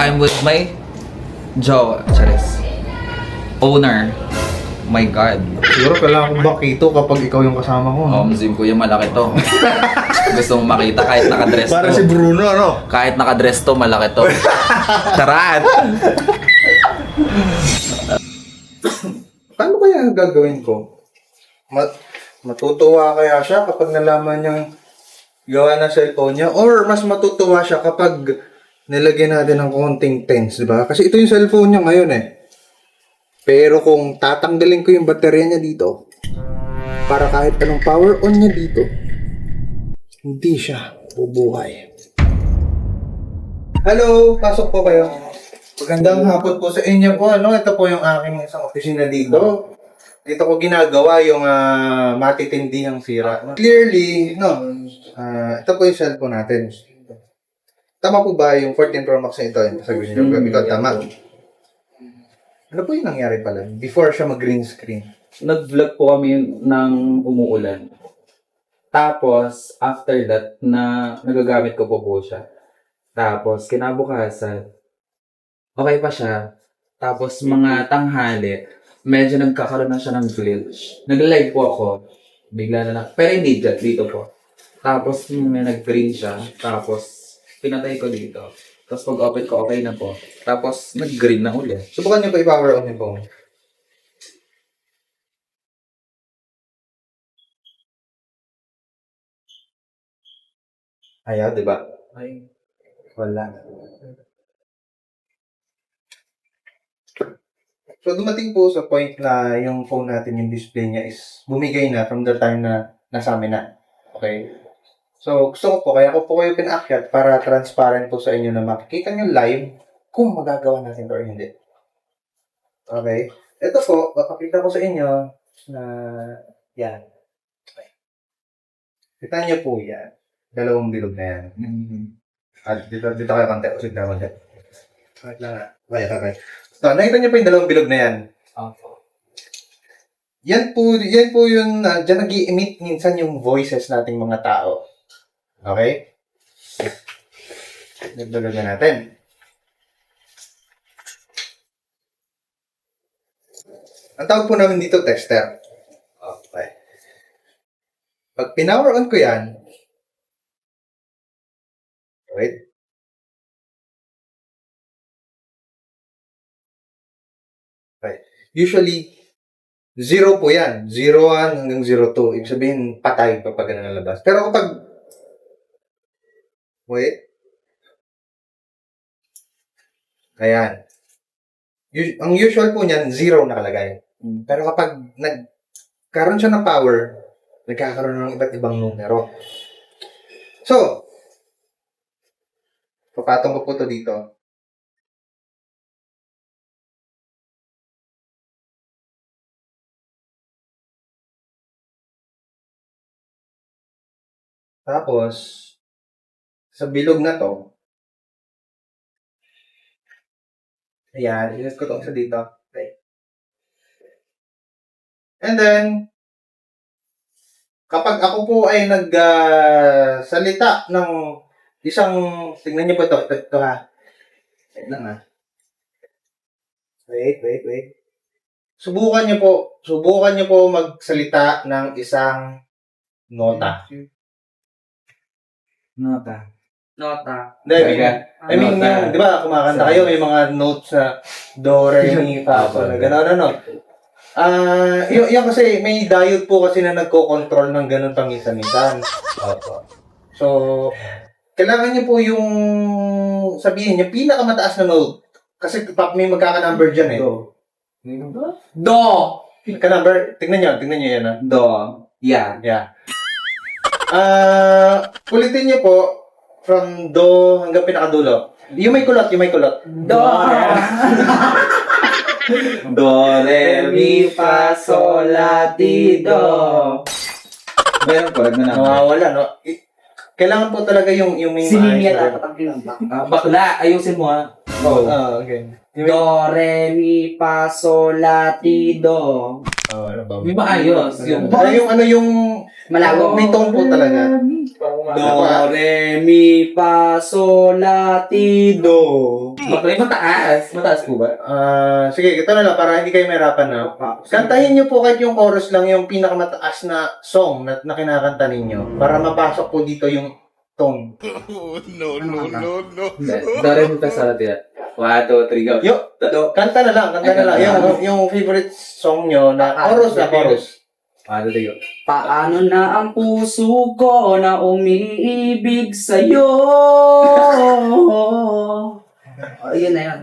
I'm with my jowa, Charis. Owner. My God. Siguro kailangan kong bakito kapag ikaw yung kasama ko. no? Um, ko yung malaki to. Gusto mong makita kahit nakadress Para to. si Bruno, ano? Kahit nakadress to, malaki to. Charat! Paano kaya gagawin ko? Mat matutuwa kaya siya kapag nalaman niyang gawa ng cellphone niya? Or mas matutuwa siya kapag nilagyan natin ng konting tense, di ba? Kasi ito yung cellphone niya ngayon eh. Pero kung tatanggalin ko yung baterya niya dito, para kahit anong power on niya dito, hindi siya bubuhay. Hello, pasok po kayo. Magandang hapon po sa inyo po. Ano, ito po yung aking isang opisina dito. Dito ko ginagawa yung uh, matitindihang sira. Clearly, no, ah, ito po yung cellphone natin. Tama po ba yung 14 Pro Max na ito? Yung sasabihin niyo, mm, ikaw tama. Ano po yung nangyari pala? Before siya mag-green screen. nag-vlog po kami ng umuulan. Tapos, after that, na nagagamit ko po po siya. Tapos, kinabukasan, okay pa siya. Tapos, mga tanghali, medyo nagkakaroon na siya ng glitch. Nag-live po ako. Bigla na lang. Pero hindi dyan, dito po. Tapos, may nag-green siya. Tapos, pinatay ko dito. Tapos, pag-open ko, okay na po. Tapos, nag-green na ulit. Subukan niyo po i-power on yung phone. Ayaw, di ba? Ay, Wala. So, dumating po sa point na yung phone natin, yung display niya is bumigay na from the time na nasa amin na. Okay? So, gusto ko po, kaya ko po kayo pinakyat para transparent po sa inyo na makikita nyo live kung magagawa natin or hindi. Okay? Ito po, papakita ko sa inyo na yan. Okay. Kita niyo po yan. Dalawang bilog na yan. At dito, dito kayo konti. Usit na konti. Wait lang. Okay, okay. So, nakita niyo po yung dalawang bilog na yan. Opo. Yan po, yan po yung, uh, dyan nag emit minsan yung voices nating mga tao. Okay? Nagdagan na natin. Ang tawag po namin dito, tester. Okay. Pag pinower on ko yan, wait, Okay. Usually, zero po yan. Zero one hanggang zero two. Ibig sabihin, patay kapag ganun nalabas. Pero kapag, wait, ayan. Us- ang usual po niyan, zero nakalagay. Pero kapag nagkaroon siya ng power, nagkakaroon ng iba't ibang numero. So, papatong ko po to dito. Tapos, sa bilog na to, ayan, ilas ko to sa dito. Okay. And then, kapag ako po ay nagsalita ng isang, tingnan niyo po ito, ito, ito ha. Wait lang ha. Wait, wait, wait. Subukan niyo po, subukan niyo po magsalita ng isang nota. Nota. Nota. Hindi, I mean, I mean, Nota. yung, di ba, kumakanta kayo, may mga notes sa do, re, mi, fa, so, na gano'n, ano. Ah, yun, yan kasi, may diode po kasi na nagko-control ng ganun paminsan-minsan. So, kailangan niyo po yung sabihin niyo, pinakamataas na note. Kasi pap, may magkaka-number dyan eh. Do. Magka-number, tingnan niyo, tingnan niyo yan ah. Do. Yan. Yeah. Ah, ulitin niyo po from do hanggang pinakadulo. Yung may kulot, yung may kulot. Do. Do, re, mi, fa, sol, la, ti, do. Meron ko, na Nawawala, no? I- kailangan po talaga yung yung may Siningya maayos na- dapat ang kinambak. Ah, bakla, ayusin mo ha. Oh, ah, okay. Yung may- Do, re, mi, fa, sol, la, ti, do. Oh, ano ba? May maayos. Yung, Ano yung ano yung Malago. May tone po talaga. Do, re, mi, fa, sol, la, ti, do. May mataas. Mataas po ba? Ah, sige, ito na lang para hindi kayo mahirapan na. Kantahin niyo po kahit yung chorus lang yung pinakamataas na song na, na kinakanta ninyo para mapasok po dito yung tone. Dari mo ka sa atin. One, two, three, go. Yo, kanta na lang, kanta na lang. Yung, yung favorite song nyo na chorus na chorus. Three, go. Paano na ang puso ko na umiibig sa'yo? Ayun na yun.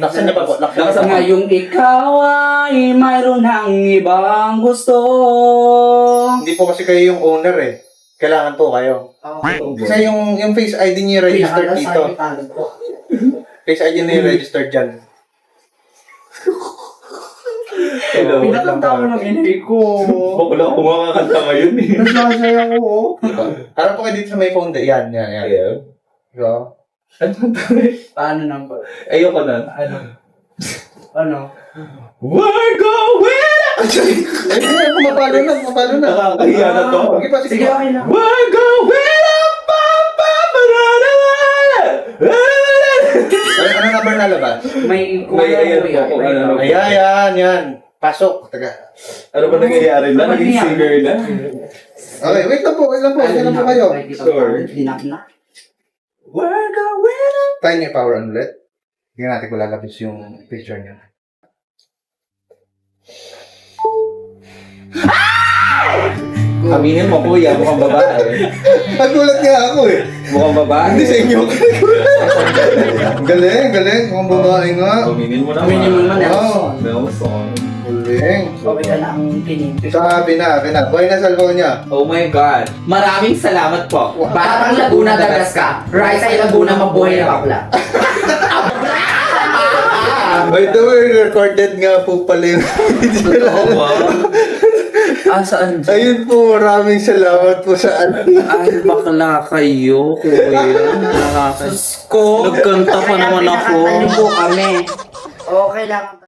Laksan niyo pa po, laksan po. Ngayong ikaw ay mayroon ng ibang gusto. Hindi po kasi kayo yung owner eh. Kailangan po kayo. Kasi yung, yung face ID niyo registered dito. Face ID niyo registered dyan. Hello. Pinakanta ko ng inay ko. Wala ako makakanta ngayon eh. Nasasaya ko. Harap po kayo dito sa may phone. Yan, yan, yan. Ayaw. Go. Paano nang Ayoko na. Ano? Ano? We're going eh, pumapalo na, pumapalo na. Nakakahiya na to. Sige okay lang. We're going ano number na labas? May May ayan po kung ano. Ayan, yan, yan. Pasok. Taga. Ano ba nangyayari na? Naging singer na? Okay, wait lang po, wait lang po. Wait lang po kayo. Sure. Dinak na. We're going up. Tayo niyo yung power on ulit. Tingnan natin kung lalabas yung picture niya. Aminin mo kuya, mukhang babae. Nagulat nga ako eh. Mukhang babae. Hindi sa inyo. galing, galing. Kung babae nga. Aminin mo naman. Aminin mo naman, Wow. Nelson. Galing. Okay ka na ang kinig. Sabi na, sabi na. Buhay na salvo niya. Oh my God. Maraming salamat po. Parang Laguna, Dagasca. Rise ay Laguna, mabuhay na bakla. By the way, recorded nga po pala yung video. Ah, saan? Ayun po, maraming salamat po sa ano. Ay, bakla kayo, kuya. Nakakas. Ko. Nagkanta pa naman ako. po kami. Okay lang.